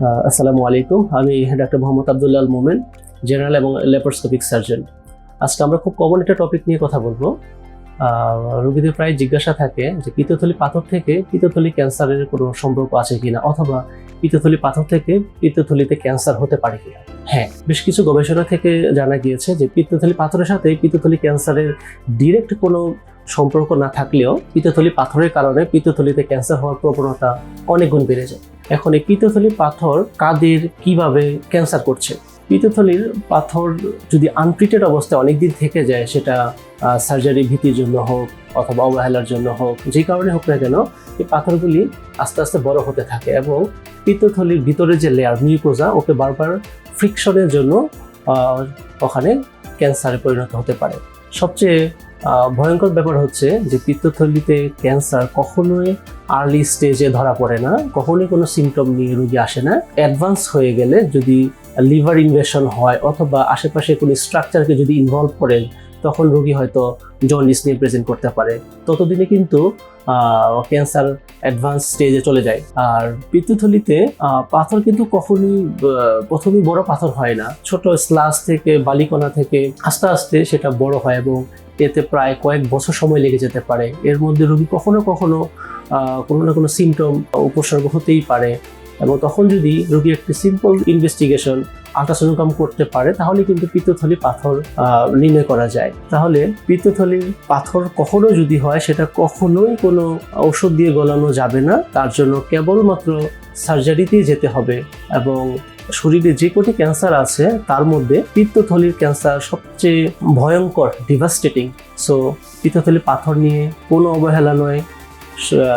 আসসালামু আলাইকুম। আমি ডাক্তার মোহাম্মদ আবদুল্লাহ মোমেন, জেনারেল এবং ল্যাপারোস্কোপিক সার্জন। আজকে আমরা খুব কমন একটা টপিক নিয়ে কথা বলব। রোগীদের প্রায় জিজ্ঞাসা থাকে যে, পিত্তথলি পাথর থেকে পিত্তথলি ক্যান্সারের কোনো সম্পর্ক আছে কিনা? অথবা পিত্তথলি পাথর থেকে পিতথলিতে ক্যান্সার হতে পারে কিনা? হ্যাঁ বেশ কিছু গবেষণা থেকে জানা গিয়েছে যে, পিত্তথলি পাথরের সাথে পিত্তথলি ক্যান্সারের ডিরেক্ট কোনো সম্পর্ক না থাকলেও পিত্তথলি পাথরের কারণে পিত্তথলিতে ক্যান্সার হওয়ার প্রবণতা অনেক গুণ বেড়ে যায়। এখন এই পিত্তথলি পাথর কাদের কীভাবে ক্যান্সার করছে? পিত্তথলির পাথর যদি আনট্রিটেড অবস্থায় অনেকদিন থেকে যায়, সেটা সার্জারি ভীতির জন্য হোক অথবা অবহেলার জন্য হোক, যে কারণে হোক না কেন, এই পাথরগুলি আস্তে আস্তে বড় হতে থাকে এবং পিত্তথলির ভিতরে যে লেয়ার মিউকোজা ওকে বারবার ফ্রিকশনের জন্য ওখানে ক্যান্সারে পরিণত হতে পারে। সবচেয়ে ভয়ঙ্কর ব্যাপার হচ্ছে যে পিত্তথলিতে ক্যান্সার কখনোই আর্লি স্টেজে ধরা পড়ে না, কখনোই কোনো সিমটম নিয়ে রোগী আসে না। অ্যাডভান্স হয়ে গেলে যদি লিভার ইনভেশন হয় অথবা আশেপাশে কোনো স্ট্রাকচারকে যদি ইনভলভ করেন তখন রোগী হয়তো জন্ডিস নিয়ে প্রেজেন্ট করতে পারে। ততদিনে কিন্তু ক্যান্সার অ্যাডভান্স স্টেজে চলে যায়। আর পিত্তথলিতে পাথর কিন্তু কখনোই প্রথমেই বড় পাথর হয় না। ছোট স্লাস থেকে বালিকণা থেকে আস্তে আস্তে সেটা বড় হয় এবং এতে প্রায় কয়েক বছর সময় লেগে যেতে পারে। এর মধ্যে রোগী কখনো কখনো কোনো না কোনো সিমটম উপসর্গ হতেই পারে। এবং তখন যদি রোগী একটি সিম্পল ইনভেস্টিগেশন আল্ট্রাসোনোগ্রাম করতে পারে, তাহলে কিন্তু পিত্তথলি পাথর নির্ণয় করা যায়। তাহলে পিত্তথলির পাথর কখনো যদি হয়, সেটা কখনোই কোনো ঔষধ দিয়ে গলানো যাবে না। তার জন্য কেবলমাত্র সার্জারিতেই যেতে হবে। এবং শরীরে যে কটি ক্যান্সার আছে, তার মধ্যে পিত্তথলির ক্যান্সার সবচেয়ে ভয়ঙ্কর ডিভাস্টেটিং সো পিত্তথলি পাথর নিয়ে কোনো অবহেলা নয়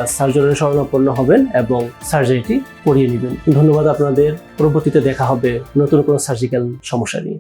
সার্জনের শরণাপন্ন হবেন এবং সার্জারিটি করিয়ে নেবেন। ধন্যবাদ আপনাদের। পরবর্তীতে দেখা হবে নতুন কোনো সার্জিক্যাল সমস্যা নিয়ে।